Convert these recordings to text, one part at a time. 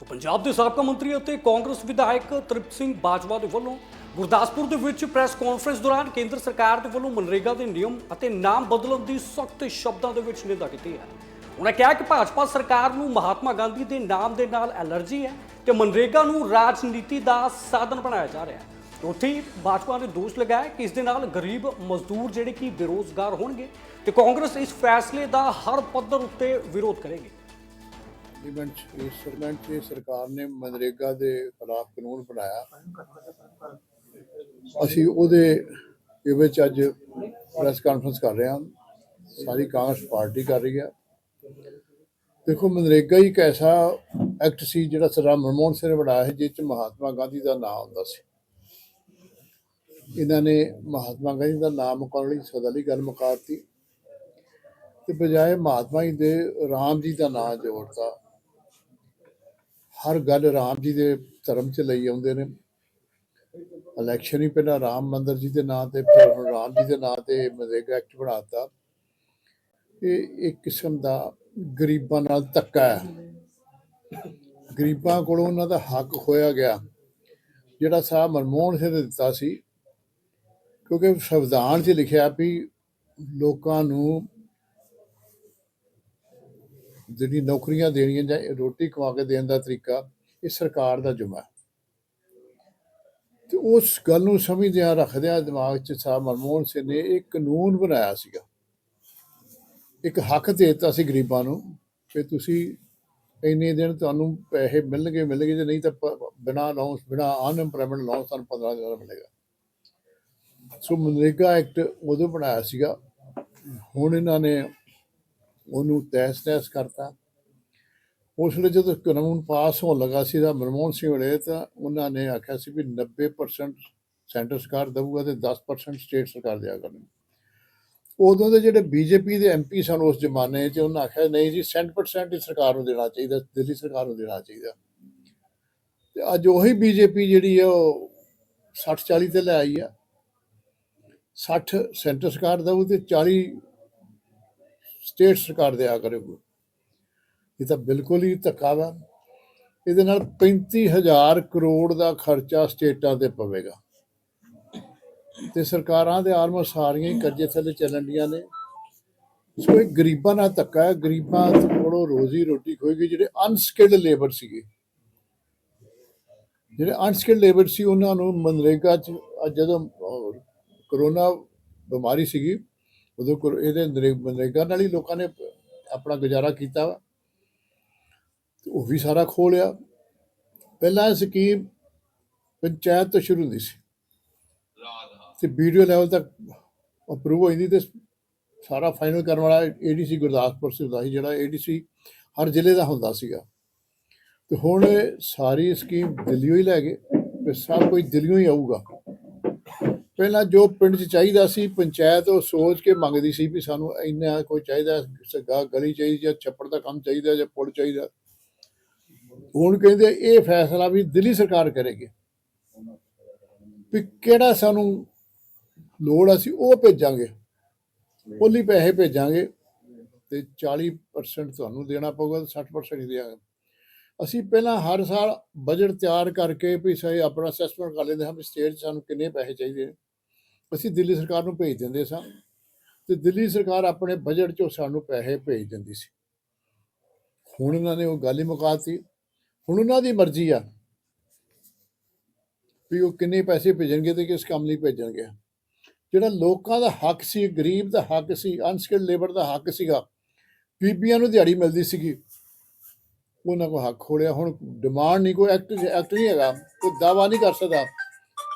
ਸੋ ਪੰਜਾਬ ਦੇ ਸਾਬਕਾ ਮੰਤਰੀ ਅਤੇ ਕਾਂਗਰਸ ਵਿਧਾਇਕ ਤ੍ਰਿਪਤ ਸਿੰਘ ਬਾਜਵਾ ਦੇ ਵੱਲੋਂ ਗੁਰਦਾਸਪੁਰ ਦੇ ਵਿੱਚ ਪ੍ਰੈਸ ਕਾਨਫਰੰਸ ਦੌਰਾਨ ਕੇਂਦਰ ਸਰਕਾਰ ਦੇ ਵੱਲੋਂ ਮਨਰੇਗਾ ਦੇ ਨਿਯਮ ਅਤੇ ਨਾਮ ਬਦਲਣ ਦੀ ਸਖਤ ਸ਼ਬਦਾਂ ਦੇ ਵਿੱਚ ਨਿੰਦਾ ਕੀਤੀ ਹੈ। ਉਹਨਾਂ ਕਿਹਾ ਕਿ ਭਾਜਪਾ ਸਰਕਾਰ ਨੂੰ ਮਹਾਤਮਾ ਗਾਂਧੀ ਦੇ ਨਾਮ ਦੇ ਨਾਲ ਐਲਰਜੀ ਹੈ ਤੇ ਮਨਰੇਗਾ ਨੂੰ ਰਾਜਨੀਤੀ ਦਾ ਸਾਧਨ ਬਣਾਇਆ ਜਾ ਰਿਹਾ ਹੈ। ਉੱਥੇ ਹੀ ਭਾਜਪਾ ਨੇ ਦੋਸ਼ ਲਗਾਇਆ ਕਿ ਇਸ ਦੇ ਨਾਲ ਗਰੀਬ ਮਜ਼ਦੂਰ ਜਿਹੜੇ ਕਿ ਬੇਰੋਜ਼ਗਾਰ ਹੋਣਗੇ ਤੇ ਕਾਂਗਰਸ ਇਸ ਫੈਸਲੇ ਦਾ ਹਰ ਪੱਧਰ ਉੱਤੇ ਵਿਰੋਧ ਕਰੇਗੀ। ਪਾਰਲੀਮੈਂਟ 'ਚ, ਇਸ ਸਰਕਾਰ ਨੇ ਮਨਰੇਗਾ ਦੇ ਖਿਲਾਫ ਕਾਨੂੰਨ ਬਣਾਇਆ। ਅਸੀਂ ਉਹਦੇ ਵਿੱਚ ਅੱਜ ਪ੍ਰੈਸ ਕਾਨਫਰੰਸ ਕਰ ਰਹੇ ਹਾਂ। ਸਾਰੀ ਕਾਂਗਰਸ ਪਾਰਟੀ ਕਰ ਰਹੀ ਹੈ। ਦੇਖੋ, ਮਨਰੇਗਾ ਹੀ ਇੱਕ ਐਸਾ ਐਕਟ ਸੀ ਜਿਹੜਾ ਸਰ ਮਨਮੋਹਨ ਸਿੰਘ ਨੇ ਬਣਾਇਆ ਹੈ ਜਿਸ 'ਚ ਮਹਾਤਮਾ ਗਾਂਧੀ ਦਾ ਨਾਮ ਹੁੰਦਾ ਸੀ। ਇਹਨਾਂ ਨੇ ਮਹਾਤਮਾ ਗਾਂਧੀ ਦਾ ਨਾਮ ਮੁਕਾਉਣ ਲਈ ਸਦਾ ਲਈ ਗੱਲ ਮੁਕਾਤੀ। ਤੇ ਬਜਾਏ ਮਹਾਤਮਾ ਜੀ ਦੇ ਰਾਮ ਜੀ ਦਾ ਨਾਮ ਜੋੜਤਾ। ਹਰ ਗੱਲ ਰਾਮ ਜੀ ਦੇ ਧਰਮ 'ਚ ਲਈ ਆਉਂਦੇ ਨੇ। ਇਲੈਕਸ਼ਨ ਹੀ ਪਹਿਲਾਂ ਰਾਮ ਮੰਦਰ ਜੀ ਦੇ ਨਾਂ ਤੇ, ਫਿਰ ਹੁਣ ਰਾਮ ਜੀ ਦੇ ਨਾਂ ਤੇ ਮਨਰੇਗਾ ਐਕਟ ਬਣਾਤਾ ਇਹ ਇੱਕ ਕਿਸਮ ਦਾ ਗਰੀਬਾਂ ਨਾਲ ਧੱਕਾ ਹੈ। ਗਰੀਬਾਂ ਕੋਲੋਂ ਉਹਨਾਂ ਦਾ ਹੱਕ ਖੋਇਆ ਗਿਆ। ਜਿਹੜਾ ਸਾਹਿਬ ਮਨਮੋਹਨ ਸਿੰਘ ਨੇ ਦਿੱਤਾ ਸੀ, ਕਿਉਂਕਿ ਸੰਵਿਧਾਨ 'ਚ ਲਿਖਿਆ ਵੀ ਲੋਕਾਂ ਨੂੰ ਜਿਹੜੀ ਨੌਕਰੀਆਂ ਦੇਣੀਆਂ ਜਾਂ ਰੋਟੀ ਕਮਾ ਕੇ ਦੇਣ ਦਾ ਤਰੀਕਾ, ਇਹ ਸਰਕਾਰ ਦਾ ਜੁਮਾ ਤੇ ਉਸ ਗੱਲ ਨੂੰ ਸਮਝਦਿਆਂ ਰੱਖਦਿਆਂ ਦਿਮਾਗ 'ਚ ਸਾਹਿਬ ਮਨਮੋਹਨ ਸਿੰਘ ਨੇ ਇੱਕ ਕਾਨੂੰਨ ਬਣਾਇਆ ਸੀਗਾ। ਇੱਕ ਹੱਕ ਦੇ ਦਿੱਤਾ ਸੀ ਗਰੀਬਾਂ ਨੂੰ ਕਿ ਤੁਸੀਂ ਇੰਨੇ ਦਿਨ ਤੁਹਾਨੂੰ ਪੈਸੇ ਮਿਲਣਗੇ ਮਿਲਣਗੇ, ਜੇ ਨਹੀਂ ਤਾਂ ਪ- ਬਿਨਾਂ ਅਨਾਉਂਸ ਬਿਨਾਂ ਅਨਐਮਪਲੋਇਮੈਂਟ ਅਨਾਉਂਸ ਤੁਹਾਨੂੰ 15 ਹਜ਼ਾਰ ਮਿਲੇਗਾ। ਸੋ ਮਨਰੇਗਾ ਐਕਟ ਉਦੋਂ ਬਣਾਇਆ ਸੀਗਾ। ਹੁਣ ਇਹਨਾਂ ਨੇ ਉਹਨੂੰ ਤਹਿਸ ਤਹਿਸ ਕਰਤਾ। ਉਸ ਵੇਲੇ ਜਦੋਂ ਕਾਨੂੰਨ ਪਾਸ ਹੋਣ ਲੱਗਾ ਸੀ ਦਾ ਮਨਮੋਹਨ ਸਿੰਘ ਵੇਲੇ ਤਾਂ ਉਹਨਾਂ ਨੇ ਆਖਿਆ ਸੀ ਵੀ 90% ਸੈਂਟਰ ਸਰਕਾਰ ਦੇਊਗਾ ਤੇ 10% ਸਟੇਟ ਸਰਕਾਰ ਦਿਆ ਕਰਨੀ ਉਦੋਂ ਦੇ ਜਿਹੜੇ ਬੀਜੇਪੀ ਦੇ ਐਮਪੀ ਸਨ ਉਸ ਜ਼ਮਾਨੇ 'ਚ ਉਹਨਾਂ ਆਖਿਆ, ਨਹੀਂ ਜੀ 100% ਹੀ ਸਰਕਾਰ ਨੂੰ ਦੇਣਾ ਚਾਹੀਦਾ, ਦਿੱਲੀ ਸਰਕਾਰ ਨੂੰ ਦੇਣਾ ਚਾਹੀਦਾ। ਤੇ ਅੱਜ ਉਹੀ ਬੀਜੇਪੀ ਜਿਹੜੀ ਹੈ ਉਹ 60 40 ਤੇ ਲੈ ਆਈ ਆ। 60 ਸੈਂਟਰ ਸਰਕਾਰ ਦਊ ਤੇ 40 ਸਟੇਟ ਸਰਕਾਰ ਦਿਆ ਕਰੇਗੀ ਇਹ ਤਾਂ ਬਿਲਕੁਲ ਹੀ ਧੱਕਾ ਵਾ। ਇਹਦੇ ਨਾਲ 35000 ਕਰੋੜ ਦਾ ਖਰਚਾ ਸਟੇਟਾਂ ਤੇ ਪਵੇਗਾ। ਤੇ ਸਰਕਾਰਾਂ ਦੇ ਆਲਮੋਸਟ ਸਾਰੀਆਂ ਹੀ ਕਰਜ਼ੇ ਥੱਲੇ ਚੱਲਣ ਡੀਆਂ ਨੇ। ਸੋ ਇਹ ਗਰੀਬਾਂ ਨਾਲ ਧੱਕਾ ਹੈ। ਗਰੀਬਾਂ ਕੋਲੋਂ ਰੋਜ਼ੀ ਰੋਟੀ ਖੋਏਗੀ ਜਿਹੜੇ ਅਨਸਕਿਲਡ ਲੇਬਰ ਸੀਗੇ। ਜਿਹੜੇ ਅਨਸਕਿਲਡ ਲੇਬਰ ਸੀ, ਉਹਨਾਂ ਨੂੰ ਮਨਰੇਗਾ ਚ ਅੱਜ ਜਦੋਂ ਕਰੋਨਾ ਬਿਮਾਰੀ ਸੀਗੀ ਉਦੋਂ ਕਰੋ- ਇਹਦੇ ਨਰੇ- ਨਾਲ ਹੀ ਲੋਕਾਂ ਨੇ ਆਪਣਾ ਗੁਜ਼ਾਰਾ ਕੀਤਾ ਵਾ। ਉਹ ਵੀ ਸਾਰਾ ਖੋ ਲਿਆ। ਪਹਿਲਾਂ ਇਹ ਸਕੀਮ ਪੰਚਾਇਤ ਤੋਂ ਸ਼ੁਰੂ ਹੁੰਦੀ ਸੀ। ਤੇ ਵੀਡੀਓ ਲੈਵਲ ਤੱਕ ਅਪਰੂਵ ਹੋ ਜਾਂਦੀ ਤੇ ਸਾਰਾ ਫਾਈਨਲ ਕਰਨ ਵਾਲਾ ਏਡੀਸੀ ਗੁਰਦਾਸਪੁਰ ਸੀ ਹੁੰਦਾ ਸੀ ਜਿਹੜਾ ਏਡੀਸੀ ਹਰ ਜ਼ਿਲ੍ਹੇ ਦਾ ਹੁੰਦਾ ਸੀਗਾ। ਤੇ ਹੁਣ ਸਾਰੀ ਸਕੀਮ ਦਿੱਲੀੋਂ ਹੀ ਲੈ ਗਏ, ਤੇ ਸਭ ਕੋਈ ਦਿੱਲੀੋਂ ਹੀ ਆਊਗਾ। ਪਹਿਲਾਂ ਜੋ ਪਿੰਡ 'ਚ ਚਾਹੀਦਾ ਸੀ, ਪੰਚਾਇਤ ਉਹ ਸੋਚ ਕੇ ਮੰਗਦੀ ਸੀ ਵੀ ਸਾਨੂੰ ਇੰਨਾ ਕੋਈ ਚਾਹੀਦਾ, ਸਗਾ ਗਲੀ ਚਾਹੀਦੀ ਜਾਂ ਛੱਪੜ ਦਾ ਕੰਮ ਚਾਹੀਦਾ ਜਾਂ ਪੁਲ ਚਾਹੀਦਾ। ਹੁਣ ਕਹਿੰਦੇ ਇਹ ਫੈਸਲਾ ਵੀ ਦਿੱਲੀ ਸਰਕਾਰ ਕਰੇਗੀ। ਵੀ ਕਿਹੜਾ ਸਾਨੂੰ ਲੋੜ ਅਸੀਂ ਉਹ ਭੇਜਾਂਗੇ। ਉਹਲੀ ਪੈਸੇ ਭੇਜਾਂਗੇ ਤੇ 40% ਤੁਹਾਨੂੰ ਦੇਣਾ ਪਊਗਾ ਤੇ 60% ਹੀ ਦਿਆਂਗੇ ਅਸੀਂ ਪਹਿਲਾਂ ਹਰ ਸਾਲ ਬਜਟ ਤਿਆਰ ਕਰਕੇ ਵੀ ਸਹੀ ਆਪਣਾ ਅਸੈਸਮੈਂਟ ਕਰ ਲੈਂਦੇ ਹਾਂ ਵੀ ਸਟੇਟ 'ਚ ਸਾਨੂੰ ਕਿੰਨੇ ਪੈਸੇ ਚਾਹੀਦੇ ਨੇ। ਅਸੀਂ ਦਿੱਲੀ ਸਰਕਾਰ ਨੂੰ ਭੇਜ ਦਿੰਦੇ ਸਾਂ ਤੇ ਦਿੱਲੀ ਸਰਕਾਰ ਆਪਣੇ ਬਜਟ 'ਚੋਂ ਸਾਨੂੰ ਪੈਸੇ ਭੇਜ ਦਿੰਦੀ ਸੀ। ਹੁਣ ਉਹਨਾਂ ਨੇ ਉਹ ਗੱਲ ਹੀ ਮੁਕਾਤੀ ਹੁਣ ਉਹਨਾਂ ਦੀ ਮਰਜ਼ੀ ਆ ਵੀ ਉਹ ਕਿੰਨੇ ਪੈਸੇ ਭੇਜਣਗੇ ਤੇ ਕਿਸ ਕੰਮ ਲਈ ਭੇਜਣਗੇ। ਜਿਹੜਾ ਲੋਕਾਂ ਦਾ ਹੱਕ ਸੀ, ਗਰੀਬ ਦਾ ਹੱਕ ਸੀ ਅਨਸਕਿਲਡ ਲੇਬਰ ਦਾ ਹੱਕ ਸੀਗਾ, ਬੀਬੀਆਂ ਨੂੰ ਦਿਹਾੜੀ ਮਿਲਦੀ ਸੀਗੀ, ਉਹਨਾਂ ਕੋ ਹੱਕ ਖੋਲਿਆ। ਹੁਣ ਡਿਮਾਂਡ ਨਹੀਂ, ਕੋਈ ਐਕਟ ਐਕਟ ਨਹੀਂ ਹੈਗਾ, ਕੋਈ ਦਾਵਾ ਨਹੀਂ ਕਰ ਸਕਦਾ।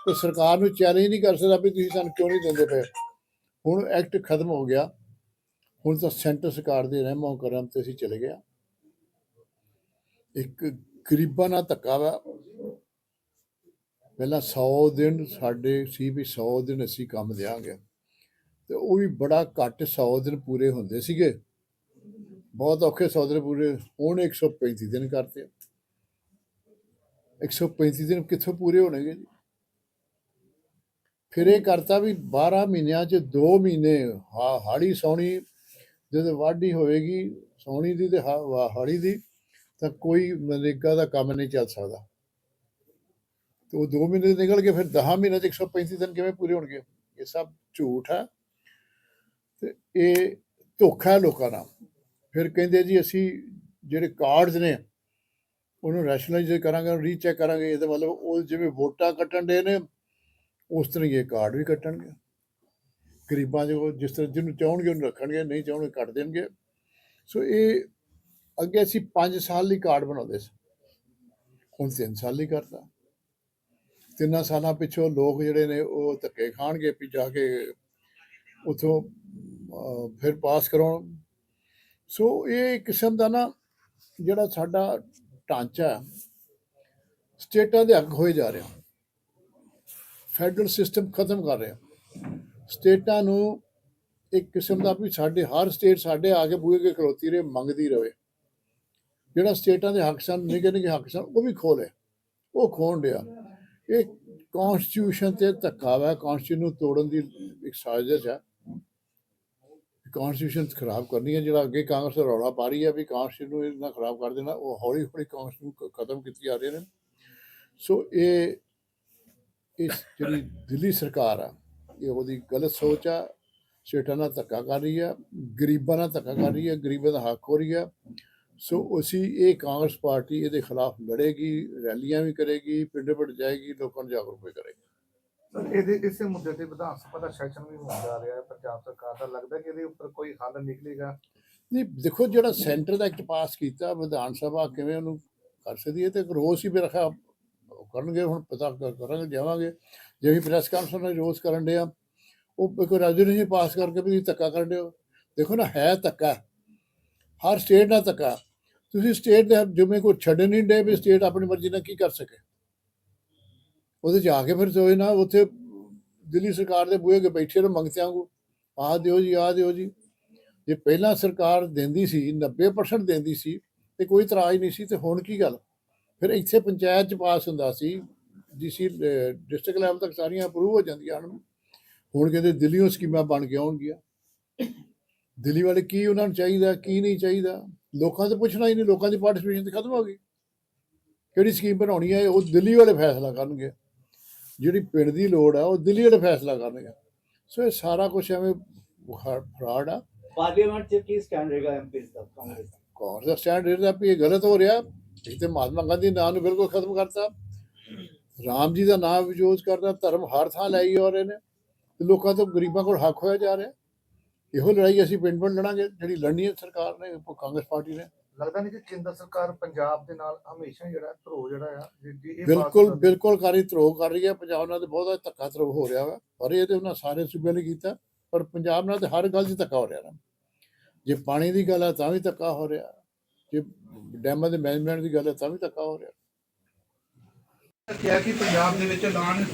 ਕੋਈ ਸਰਕਾਰ ਨੂੰ ਚੈਲੰਜ ਨਹੀਂ ਕਰ ਸਕਦਾ ਵੀ ਤੁਸੀਂ ਸਾਨੂੰ ਕਿਉਂ ਨਹੀਂ ਦਿੰਦੇ ਪਏ। ਹੁਣ ਐਕਟ ਖਤਮ ਹੋ ਗਿਆ। ਹੁਣ ਤਾਂ ਸੈਂਟਰ ਸਰਕਾਰ ਦੇ ਰਹਿਮੋਂ ਕਰਮ ਤੇ ਅਸੀਂ ਚਲੇ ਗਿਆ ਇੱਕ ਗਰੀਬਾਂ ਨਾਲ ਧੱਕਾ ਵਾ। ਪਹਿਲਾਂ 100 ਦਿਨ ਸਾਡੇ ਸੀ ਵੀ 100 ਦਿਨ ਅਸੀਂ ਕੰਮ ਦਿਆਂਗੇ। ਤੇ ਉਹ ਵੀ ਬੜਾ ਘੱਟ 100 ਦਿਨ ਪੂਰੇ ਹੁੰਦੇ ਸੀਗੇ। ਬਹੁਤ ਔਖੇ 100 ਦਿਨ ਪੂਰੇ। ਹੁਣ 135 ਦਿਨ ਕਰਤੇ। 135 ਦਿਨ ਕਿੱਥੋਂ ਪੂਰੇ ਹੋਣਗੇ ਜੀ? ਫਿਰ ਇਹ ਕਰਤਾ ਵੀ 12 ਮਹੀਨਿਆਂ 'ਚ 2 ਮਹੀਨੇ ਹਾ- ਹਾੜੀ ਸੌਣੀ, ਜਦੋਂ ਵਾਢੀ ਹੋਏਗੀ ਸੌਣੀ ਦੀ ਤੇ ਹਾ- ਹਾੜੀ ਦੀ, ਤਾਂ ਕੋਈ ਮਨਰੇਗਾ ਦਾ ਕੰਮ ਨਹੀਂ ਚੱਲ ਸਕਦਾ। ਤੇ ਉਹ 2 ਮਹੀਨੇ ਨਿਕਲ ਗਏ ਫਿਰ 10 ਮਹੀਨੇ ਚ 135 ਦਿਨ ਕਿਵੇਂ ਪੂਰੇ ਹੋਣਗੇ? ਇਹ ਸਭ ਝੂਠ ਹੈ। ਤੇ ਇਹ ਧੋਖਾ ਲੋਕਾਂ ਨਾਲ। ਫਿਰ ਕਹਿੰਦੇ ਜੀ ਅਸੀਂ ਜਿਹੜੇ ਕਾਰਡਸ ਨੇ, ਉਹਨੂੰ ਰੈਸ਼ਨਲਾਈਜ਼ ਕਰਾਂਗੇ ਰੀਚੈਕ ਕਰਾਂਗੇ, ਇਹਦਾ ਮਤਲਬ ਉਹ ਜਿਵੇਂ ਵੋਟਾਂ ਕੱਟਣ ਦੇ ਨੇ ਉਸ ਤਰ੍ਹਾਂ ਹੀ ਇਹ ਕਾਰਡ ਵੀ ਕੱਟਣਗੇ। ਗਰੀਬਾਂ ਦੇ ਜਿਸ ਤਰ੍ਹਾਂ ਜਿਹਨੂੰ ਚਾਹਣਗੇ ਉਹਨੂੰ ਰੱਖਣਗੇ, ਨਹੀਂ ਚਾਹਣਗੇ ਕੱਟ ਦੇਣਗੇ। ਸੋ ਇਹ ਅੱਗੇ ਅਸੀਂ 5 ਸਾਲ ਲਈ ਕਾਰਡ ਬਣਾਉਂਦੇ ਸੀ। ਹੁਣ 3 ਸਾਲ ਲਈ ਕਰਤਾ। ਤਿੰਨਾਂ ਸਾਲਾਂ ਪਿੱਛੋਂ ਲੋਕ ਜਿਹੜੇ ਨੇ ਉਹ ਧੱਕੇ ਖਾਣਗੇ ਵੀ ਜਾ ਕੇ ਉਥੋਂ ਫਿਰ ਪਾਸ ਕਰਾਉਣ। ਸੋ ਇਹ ਕਿਸਮ ਦਾ ਨਾ ਜਿਹੜਾ ਸਾਡਾ ਢਾਂਚਾ ਸਟੇਟਾਂ ਦੇ ਹੱਕ ਹੋਏ ਜਾ ਰਿਹਾ ਫੈਡਰਲ ਸਿਸਟਮ ਖਤਮ ਕਰ ਰਿਹਾ ਸਟੇਟਾਂ ਨੂੰ ਇੱਕ ਕਿਸਮ ਦਾ ਵੀ ਸਾਡੇ, ਹਰ ਸਟੇਟ ਸਾਡੇ ਆ ਕੇ ਬੂਹੇ ਕੇ ਖਲੋਤੀ ਰਹੇ, ਮੰਗਦੀ ਰਹੇ। ਜਿਹੜਾ ਸਟੇਟਾਂ ਦੇ ਹੱਕ ਸਨ ਨਿੱਕੇ ਨਿੱਕੇ ਹੱਕ ਸਨ, ਉਹ ਵੀ ਖੋਲੇ ਉਹ ਖੋਣ ਡਿਆ। ਇਹ ਕਨਸਟੀਟਿਊਸ਼ਨ ਤੇ ਧੱਕਾ ਵਾ ਕਨਸਟੀਟਿਊਸ਼ਨ ਨੂੰ ਤੋੜਨ ਦੀ ਇੱਕ ਸਾਜ਼ਿਸ਼ ਹੈ ਕਨਸਟੀਟਿਊਸ਼ਨ ਖਰਾਬ ਕਰਨੀ ਹੈ ਜਿਹੜਾ ਅੱਗੇ ਕਾਂਗਰਸ ਰੌਲਾ ਪਾ ਰਹੀ ਹੈ ਵੀ ਕਨਸਟੀਟਿਊਸ਼ਨ ਨੂੰ ਇਹਨਾਂ ਖਰਾਬ ਕਰ ਦੇਣਾ, ਉਹ ਹੌਲੀ ਹੌਲੀ ਕਨਸਟੀਟਿਊਸ਼ਨ ਖਤਮ ਕੀਤੀ ਜਾ ਰਹੇ ਨੇ। ਸੋ ਇਹ ਇਸ ਜਿਹੜੀ ਦਿੱਲੀ ਸਰਕਾਰ ਆ ਇਹ ਉਹਦੀ ਗਲਤ ਸੋਚ ਆ ਸਟੇਟਾਂ ਨਾਲ ਧੱਕਾ ਕਰ ਰਹੀ ਆ ਗਰੀਬਾਂ ਨਾਲ ਧੱਕਾ ਕਰ ਰਹੀ ਆ ਗਰੀਬਾਂ ਦਾ ਹੱਕ ਹੋ ਰਹੀ ਆ। ਸੋ ਅਸੀਂ ਇਹ ਕਾਂਗਰਸ ਪਾਰਟੀ ਇਹਦੇ ਖਿਲਾਫ ਲੜੇਗੀ ਰੈਲੀਆਂ ਵੀ ਕਰੇਗੀ ਪਿੰਡ ਪਿੰਡ ਜਾਏਗੀ ਲੋਕਾਂ ਨੂੰ ਜਾਗਰੂਕ ਵੀ ਕਰੇਗੀ। ਸਰ ਇਹਦੇ ਇਸੇ ਮੁੱਦੇ ਤੇ ਵਿਧਾਨ ਸਭਾ ਦਾ ਸੈਸ਼ਨ ਵੀ ਹੋਣ ਜਾ ਰਿਹਾ ਹੈ ਪੰਜਾਬ ਸਰਕਾਰ ਦਾ। ਲੱਗਦਾ ਕਿ ਇਹਦੇ ਉੱਪਰ ਕੋਈ ਹੱਲ ਨਿਕਲੇਗਾ? ਨਹੀਂ ਦੇਖੋ ਜਿਹੜਾ ਸੈਂਟਰ ਦਾ ਐਕਟ ਪਾਸ ਕੀਤਾ ਵਿਧਾਨ ਸਭਾ ਕਿਵੇਂ ਉਹਨੂੰ ਕਰ ਸਕਦੀ ਹੈ ਤੇ ਰੋਸ ਹੀ ਮੇਰਾ ਖਿਆਲ ਕਰਨਗੇ, ਹੁਣ ਪਤਾ ਕਰਾਂਗੇ ਜਾਵਾਂਗੇ ਜਿਵੇਂ ਪ੍ਰੈਸ ਕਾਨਫਰੰਸ ਰੋਜ਼ ਕਰਨ ਦੇ ਆ, ਉਹ ਕੋਈ ਰੈਜ਼ੋਲੂਸ਼ਨ ਪਾਸ ਕਰਕੇ ਵੀ ਤੁਸੀਂ ਧੱਕਾ ਕਰਨ ਦਿਓ ਦੇਖੋ ਨਾ, ਹੈ ਧੱਕਾ। ਹਰ ਸਟੇਟ ਨਾਲ ਧੱਕਾ। ਤੁਸੀਂ ਸਟੇਟ ਦੇ ਜਿਵੇਂ ਕੋਈ ਛੱਡ ਨਹੀਂ ਦੇ ਵੀ ਸਟੇਟ ਆਪਣੀ ਮਰਜ਼ੀ ਨਾਲ ਕੀ ਕਰ ਸਕੇ। ਉਹਦੇ ਜਾ ਕੇ ਫਿਰ ਸੋਏ ਨਾ, ਉੱਥੇ ਦਿੱਲੀ ਸਰਕਾਰ ਦੇ ਬੂਹੇ ਕੇ ਬੈਠੇ ਰਹੋ ਮੰਗਤਿਆਂ ਨੂੰ ਆਹ ਦਿਓ ਜੀ, ਆ ਦਿਓ ਜੀ। ਜੇ ਪਹਿਲਾਂ ਸਰਕਾਰ ਦਿੰਦੀ ਸੀ 90% ਦਿੰਦੀ ਸੀ, ਤੇ ਕੋਈ ਇਤਰਾਜ਼ ਨਹੀਂ ਸੀ, ਤੇ ਹੁਣ ਕੀ ਗੱਲ? ਫਿਰ ਇੱਥੇ ਪੰਚਾਇਤ ਚ ਪਾਸ ਹੁੰਦਾ ਸੀ ਡੀਸੀ ਡਿਸਟ੍ਰਿਕਟ ਲੈਵਲ ਤੱਕ ਸਾਰੀਆਂ ਅਪਰੂਵ ਹੋ ਜਾਂਦੀਆਂ ਹਨ। ਹੁਣ ਕਹਿੰਦੇ ਦਿੱਲੀੋਂ ਸਕੀਮਾਂ ਬਣ ਕੇ ਆਉਣਗੀਆਂ। ਦਿੱਲੀ ਵਾਲੇ ਕੀ ਉਹਨਾਂ ਨੂੰ ਚਾਹੀਦਾ ਕੀ ਨਹੀਂ ਚਾਹੀਦਾ? ਲੋਕਾਂ ਤੋਂ ਪੁੱਛਣਾ ਹੀ ਨਹੀਂ ਲੋਕਾਂ ਦੀ ਪਾਰਟਿਸਪੇਸ਼ਨ ਤੇ ਖਤਮ ਹੋ ਗਈ। ਕਿਹੜੀ ਸਕੀਮ ਬਣਾਉਣੀ ਹੈ ਉਹ ਦਿੱਲੀ ਵਾਲੇ ਫੈਸਲਾ ਕਰਨਗੇ। ਜਿਹੜੀ ਪਿੰਡ ਦੀ ਲੋੜ ਆ ਉਹ ਦਿੱਲੀ ਵਾਲੇ ਫੈਸਲਾ ਕਰਨਗੇ। ਸੋ ਇਹ ਸਾਰਾ ਕੁਝ ਐਵੇਂ ਫਰਾਡ ਆ। ਪਾਰਲੀਮੈਂਟ ਚ ਕੀ ਸਟੈਂਡ ਰਹੇਗਾ ਐਮਪੀ ਦਾ ਕਾਂਗਰਸ ਦਾ? ਸਟੈਂਡ ਇਹਦਾ ਵੀ ਇਹ ਗਲਤ ਹੋ ਰਿਹਾ। ਇਹ ਤੇ ਮਹਾਤਮਾ ਗਾਂਧੀ ਨਾਂ ਨੂੰ ਬਿਲਕੁਲ ਖਤਮ ਕਰਤਾ। ਰਾਮ ਜੀ ਦਾ ਨਾਮ ਵਿਜੋਜ਼ ਕਰਦਾ ਧਰਮ ਹਰ ਥਾਂ ਲਈ ਹੋ ਰਹੇ ਨੇ ਤੇ ਲੋਕਾਂ ਤੋਂ ਗਰੀਬਾਂ ਕੋਲ ਹੱਕ ਹੋਇਆ ਜਾ ਰਿਹਾ। ਇਹੋ ਲੜਾਈ ਅਸੀਂ ਪਿੰਡ ਪਿੰਡ ਲੜਾਂਗੇ ਜਿਹੜੀ ਲੜਨੀ ਹੈ ਸਰਕਾਰ ਨੇ ਕਾਂਗਰਸ ਪਾਰਟੀ ਨੇ। ਲੱਗਦਾ ਨਹੀਂ ਕਿ ਕੇਂਦਰ ਸਰਕਾਰ ਪੰਜਾਬ ਦੇ ਨਾਲ ਹਮੇਸ਼ਾ ਜਿਹੜਾ ਧਰੋ ਜਿਹੜਾ ਆ ਬਿਲਕੁਲ ਬਿਲਕੁਲ ਕਾਰੀ ਧਰੋ ਕਰ ਰਹੀ ਹੈ। ਪੰਜਾਬ ਨਾਲ ਤੇ ਬਹੁਤਾ ਧੱਕਾ ਧਰੋ ਹੋ ਰਿਹਾ ਵਾ ਪਰ ਇਹ ਤੇ ਉਹਨਾਂ ਸਾਰੇ ਸੂਬਿਆਂ ਨੇ ਕੀਤਾ। ਪਰ ਪੰਜਾਬ ਨਾਲ ਤੇ ਹਰ ਗੱਲ 'ਚ ਧੱਕਾ ਹੋ ਰਿਹਾ ਨਾ ਜੇ ਪਾਣੀ ਦੀ ਗੱਲ ਹੈ ਤਾਂ ਵੀ ਧੱਕਾ ਹੋ ਰਿਹਾ। ਜੇ ਡੈਮਾਂ ਦੇ ਮੈਨੇਜਮੈਂਟ ਦੀ ਗੱਲ ਹੈ ਤਾਂ ਵੀ ਧੱਕਾ ਹੋ ਰਿਹਾ। ਕਿਹਾ ਕਿ ਪੰਜਾਬ ਦੇ ਵਿੱਚ ਐਲਾਨ